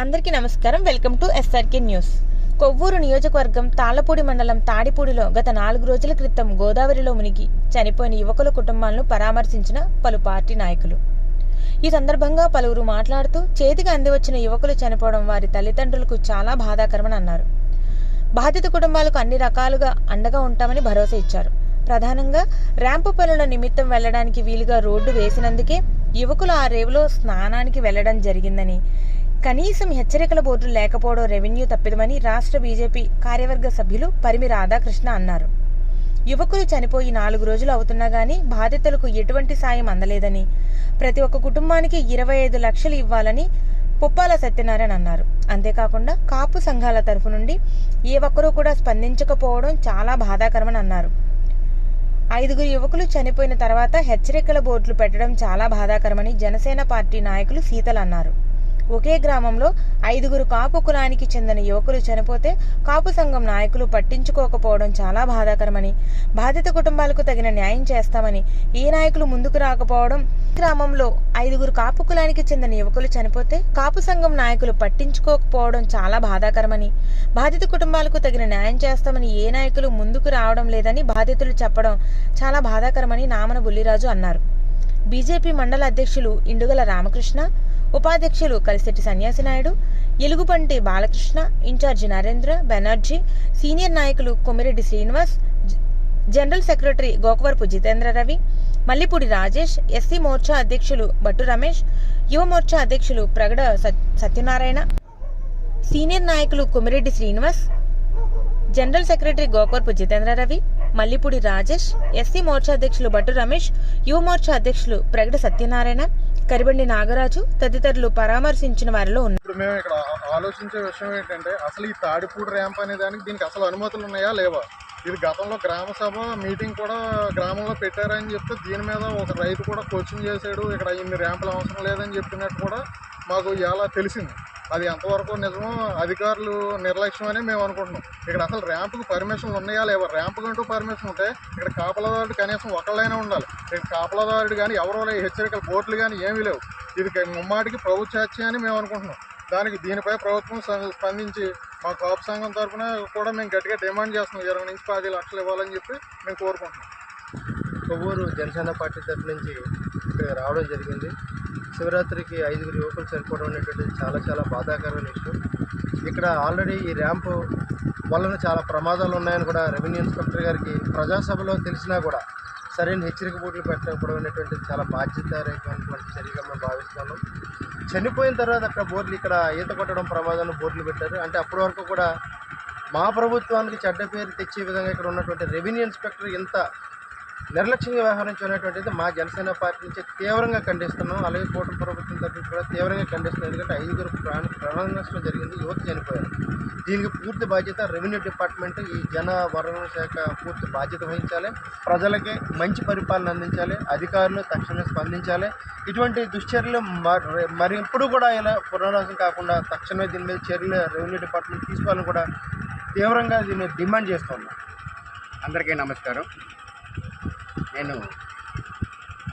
అందరికీ నమస్కారం. Welcome to SRK news. Kovvur నియోజకవర్గం తాళ్ళపూడి మండలం తాడిపూడిలో గత నాలుగు రోజుల క్రితం గోదావరిలో మునిగి చనిపోయిన యువకుల కుటుంబాలను పరామర్శించిన పలు పార్టీ నాయకులు. ఈ సందర్భంగా పలువురు మాట్లాడుతూ చేతికి అందివచ్చిన యువకులు చనిపోవడం వారి తల్లిదండ్రులకు చాలా బాధాకరమని అన్నారు. బాధిత కుటుంబాలకు అన్ని రకాలుగా అండగా ఉంటామని భరోసా ఇచ్చారు. ప్రధానంగా ర్యాంపు పనుల నిమిత్తం వెళ్ళడానికి వీలుగా రోడ్డు వేసినందుకే యువకులు ఆ రేవులో స్నానానికి వెళ్ళడం జరిగిందని కనీసం హెచ్చరికల బోర్డులు లేకపోవడం రెవెన్యూ తప్పిదమని రాష్ట్ర బీజేపీ కార్యవర్గ సభ్యులు పరిమి రాధాకృష్ణ అన్నారు. యువకులు చనిపోయి నాలుగు రోజులు అవుతున్నా గానీ బాధితులకు ఎటువంటి సాయం అందలేదని ప్రతి ఒక్క కుటుంబానికి ఇరవై ఐదు లక్షలు ఇవ్వాలని పుప్పాల సత్యనారాయణ అన్నారు. అంతేకాకుండా కాపు సంఘాల తరఫు నుండి ఏ ఒక్కరూ కూడా స్పందించకపోవడం చాలా బాధాకరమని అన్నారు. ఐదుగురు యువకులు చనిపోయిన తర్వాత హెచ్చరికల బోర్డులు పెట్టడం చాలా బాధాకరమని జనసేన పార్టీ నాయకులు సీతలు అన్నారు. ఒకే గ్రామంలో ఐదుగురు కాపు కులానికి చెందిన యువకులు చనిపోతే కాపు సంఘం నాయకులు పట్టించుకోకపోవడం చాలా బాధాకరమని బాధిత కుటుంబాలకు తగిన న్యాయం చేస్తామని ఏ నాయకులు ముందుకు రాకపోవడం గ్రామంలో ఐదుగురు కాపు కులానికి చెందిన యువకులు చనిపోతే కాపు సంఘం నాయకులు పట్టించుకోకపోవడం చాలా బాధాకరమని బాధిత కుటుంబాలకు తగిన న్యాయం చేస్తామని ఏ నాయకులు ముందుకు రావడం లేదని బాధితులు చెప్పడం చాలా బాధాకరమని నామన బుల్లిరాజు అన్నారు. బీజేపీ మండల అధ్యక్షులు ఇండుగల రామకృష్ణ ఉపాధ్యక్షులు కలిశెట్టి సన్యాసినాయుడు ఎలుగుబంటి బాలకృష్ణ ఇన్ఛార్జి నరేంద్ర బెనర్జీ సీనియర్ నాయకులు Komireddy Srinivas general secretary Gokavarapu Jitendra Ravi Mallipudi Rajesh SC Morcha అధ్యక్షులు భట్టు రమేష్ యువ మోర్చా అధ్యక్షులు ప్రగడ సత్యనారాయణ సీనియర్ నాయకులు Komireddy Srinivas general secretary Gokavarapu Jitendra Ravi Mallipudi Rajesh SC Morcha అధ్యక్షులు భట్టు రమేష్ యువ మోర్చా అధ్యక్షులు ప్రగడ సత్యనారాయణ కరిబండి నాగరాజు తదితరులు పరామర్శించిన వారిలో ఉన్నారు. ఇప్పుడు మేము ఇక్కడ ఆలోచించే విషయం ఏంటంటే అసలు ఈ తాడిపూడి ర్యాంప్ అనే దానికి దీనికి అసలు అనుమతులు ఉన్నాయా లేవా? ఇది గతంలో గ్రామ సభ మీటింగ్ కూడా గ్రామంలో పెట్టారని చెప్తే దీని మీద ఒక రైతు కూడా కోచింగ్ చేశాడు ఇక్కడ ఇన్ని ర్యాంపులు అవసరం లేదని చెప్పినట్టు కూడా మాకు ఇలా తెలిసింది. అది ఎంతవరకు నిజమో అధికారులు నిర్లక్ష్యం అని మేము అనుకుంటున్నాం. ఇక్కడ అసలు ర్యాంప్కు పర్మిషన్లు ఉన్నాయా లేవా? ర్యాంపు కంటూ పర్మిషన్ ఉంటే ఇక్కడ కాపలాదారుడు కనీసం ఒకళ్ళైనా ఉండాలి. ఇక్కడ కాపలాదారుడు కానీ ఎవరో హెచ్చరికల బోర్డులు కానీ ఏమీ లేవు. ఇది ముమ్మాటికి ప్రభుత్వాచ్యం అని మేము అనుకుంటున్నాం. దానికి దీనిపై ప్రభుత్వం స్పందించి మా కాపు సంఘం తరఫున కూడా మేము గట్టిగా డిమాండ్ చేస్తున్నాం. ఇరవై నుంచి పది లక్షలు ఇవ్వాలని చెప్పి మేము కోరుకుంటున్నాం. కొవ్వూరు జనసేన పార్టీ తరఫు నుంచి ఇక్కడ రావడం జరిగింది. శివరాత్రికి ఐదుగురు యువకులు చనిపోవడం అనేటువంటిది చాలా చాలా బాధాకరమైన విషయం. ఇక్కడ ఆల్రెడీ ఈ ర్యాంపు వలన చాలా ప్రమాదాలు ఉన్నాయని కూడా రెవెన్యూ ఇన్స్పెక్టర్ గారికి ప్రజాసభలో తెలిసినా కూడా సరైన హెచ్చరిక బోర్డులు పెట్టకపోవడం అనేటువంటిది చాలా బాధ్యతరమైనటువంటి చర్యగా మేము భావిస్తున్నాం. చనిపోయిన తర్వాత అక్కడ బోర్డులు ఇక్కడ ఈత కొట్టడం ప్రమాదాన్ని బోర్డులు పెట్టారు. అంటే అప్పటి వరకు కూడా మా ప్రభుత్వానికి చెడ్డ పేరు తెచ్చే విధంగా ఇక్కడ ఉన్నటువంటి రెవెన్యూ ఇన్స్పెక్టర్ ఇంత నిర్లక్ష్యంగా వ్యవహరించినటువంటిది మా జనసేన పార్టీ నుంచి తీవ్రంగా ఖండిస్తున్నాం. అలాగే కూటమి ప్రభుత్వం తరఫు కూడా తీవ్రంగా ఖండిస్తున్నాం. ఎందుకంటే ఐదుగురు ప్రాణ ప్రాణ నష్టం జరిగింది. యువత చనిపోయారు. దీనికి పూర్తి బాధ్యత రెవెన్యూ డిపార్ట్మెంట్ ఈ జన వనరుల శాఖ పూర్తి బాధ్యత వహించాలి. ప్రజలకి మంచి పరిపాలన అందించాలి. అధికారులు తక్షణమే స్పందించాలి. ఇటువంటి దుశ్చర్యలు మరి మరి ఎప్పుడు కూడా ఇలా పునరావృతం కాకుండా తక్షణమే దీని మీద చర్యలు రెవెన్యూ డిపార్ట్మెంట్ తీసుకోవాలని కూడా తీవ్రంగా దీన్ని డిమాండ్ చేస్తున్నాం అందరికీ నమస్కారం. నేను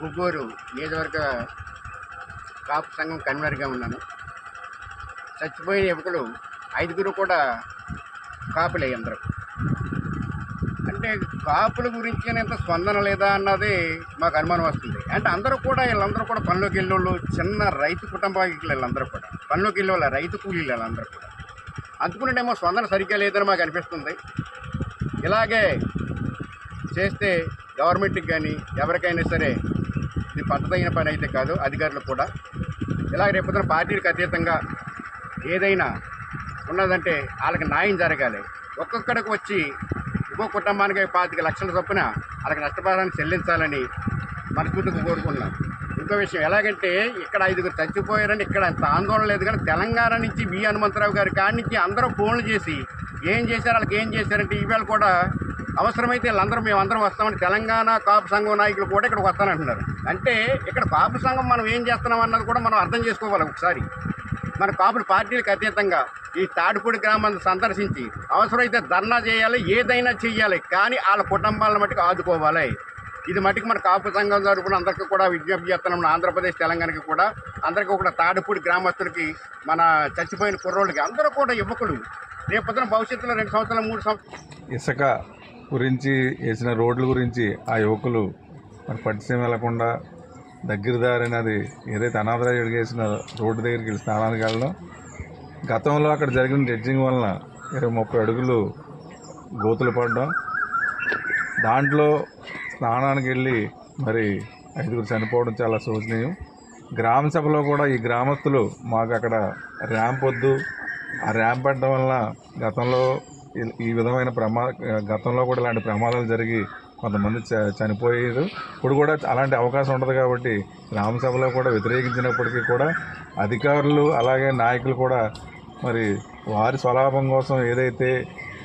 గుగ్గూరు నియోజకవర్గ కాపు సంఘం కన్వీనర్గా ఉన్నాను. చచ్చిపోయిన యువకులు ఐదుగురు కూడా కాపులే అందరూ. అంటే కాపుల గురించి ఎంత స్పందన లేదా అన్నది మాకు అనుమానం వస్తుంది. అంటే అందరూ కూడా వీళ్ళందరూ కూడా పనిలోకి వెళ్ళేవాళ్ళు చిన్న రైతు కుటుంబానికి వీళ్ళందరూ కూడా పనిలోకి వెళ్ళే రైతు కూలీలు వీళ్ళందరూ కూడా. అందుకునేమో స్పందన సరిగ్గా లేదని మాకు అనిపిస్తుంది. ఇలాగే చేస్తే గవర్నమెంట్కి కానీ ఎవరికైనా సరే ఇది పద్ధతైన పని అయితే కాదు అధికారులకు కూడా. ఇలా రేపొద్దున పార్టీలకు అతీతంగా ఏదైనా ఉన్నదంటే వాళ్ళకి న్యాయం జరగాలి. ఒక్కొక్కడికి వచ్చి ఇంకో కుటుంబానికి పాతిక లక్షల చొప్పున వాళ్ళకి నష్టపరిహారాన్ని చెల్లించాలని మనస్ఫూర్తిగా కోరుకున్నాం ఇంకో విషయం ఎలాగంటే ఇక్కడ ఐదుగురు చచ్చిపోయారని ఇక్కడ అంత ఆందోళన లేదు కానీ తెలంగాణ నుంచి వి హనుమంతరావు గారి కాడి నుంచి అందరూ ఫోన్లు చేసి ఏం చేశారు వాళ్ళకి ఏం చేశారంటే ఈవేళ కూడా అవసరమైతే వీళ్ళందరూ మేము అందరం వస్తామని తెలంగాణ కాపు సంఘం నాయకులు కూడా ఇక్కడికి వస్తానంటున్నారు. అంటే ఇక్కడ కాపు సంఘం మనం ఏం చేస్తున్నాం అన్నది కూడా మనం అర్థం చేసుకోవాలి ఒకసారి. మన కాపుల పార్టీలకు అతీతంగా ఈ తాడిపూడి గ్రామాన్ని సందర్శించి అవసరమైతే ధర్నా చేయాలి ఏదైనా చేయాలి కానీ వాళ్ళ కుటుంబాలను మట్టుకు ఆదుకోవాలి. ఇది మటుకు మన కాపు సంఘం తరపున అందరికీ కూడా విజ్ఞప్తి చేస్తున్నాం. ఆంధ్రప్రదేశ్ తెలంగాణకి కూడా అందరికీ కూడా తాడిపూడి గ్రామస్తులకి మన చచ్చిపోయిన కుర్రోళ్ళకి అందరూ కూడా యువకులు. రేపు పొద్దున భవిష్యత్తులో రెండు సంవత్సరాలు మూడు సంవత్సరాలు ఇసుక గురించి వేసిన రోడ్ల గురించి ఆ యువకులు మరి పరిచయం వెళ్ళకుండా దగ్గర దారినది ఏదైతే అనాథరాజుడికి వేసిన రోడ్డు దగ్గరికి వెళ్ళి స్నానానికి వెళ్ళడం గతంలో అక్కడ జరిగిన జడ్జింగ్ వలన ఇరవై ముప్పై అడుగులు గోతులు పడడం దాంట్లో స్నానానికి వెళ్ళి మరి ఐదుగురు చనిపోవడం చాలా శోచనీయం. గ్రామ సభలో కూడా ఈ గ్రామస్తులు మాకు అక్కడ ర్యాంప్ వద్దు ఆ ర్యాంప్ పెట్టడం వలన గతంలో ఈ- విధమైన ప్రమా గతంలో కూడా ఇలాంటి ప్రమాదాలు జరిగి కొంతమంది చ- చనిపోయారు. ఇప్పుడు కూడా అలాంటి అవకాశం ఉండదు కాబట్టి గ్రామసభలో కూడా వ్యతిరేకించినప్పటికీ కూడా అధికారులు అలాగే నాయకులు కూడా మరి వారి స్వలాభం కోసం ఏదైతే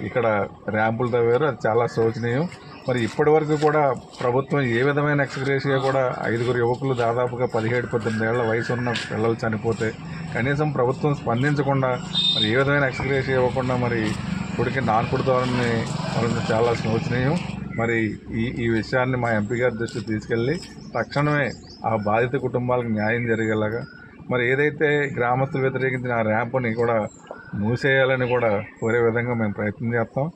ఇక్కడ ర్యాంపులు తవ్వారో అది చాలా శోచనీయం. మరి ఇప్పటి వరకు కూడా ప్రభుత్వం ఏ విధమైన ఎక్స్గ్రేషియా కూడా ఐదుగురు యువకులు దాదాపుగా పదిహేడు పద్దెనిమిది ఏళ్ళ వయసు ఉన్న పిల్లలు చనిపోతే కనీసం ప్రభుత్వం స్పందించకుండా మరి ఏ విధమైన ఎక్స్గ్రేషియా ఇవ్వకుండా మరి ఇప్పటికీ నాన్పుడుతోని వాళ్ళని చాలా శోచనీయం మరి ఈ ఈ విషయాన్ని మా ఎంపీ గారి దృష్టికి తీసుకెళ్ళి తక్షణమే ఆ బాధిత కుటుంబాలకు న్యాయం జరిగేలాగా మరి ఏదైతే గ్రామస్తులు వ్యతిరేకించిన ఆ ర్యాంపుని కూడా మూసేయాలని కూడా కోరే విధంగా మేము ప్రయత్నం చేస్తాం.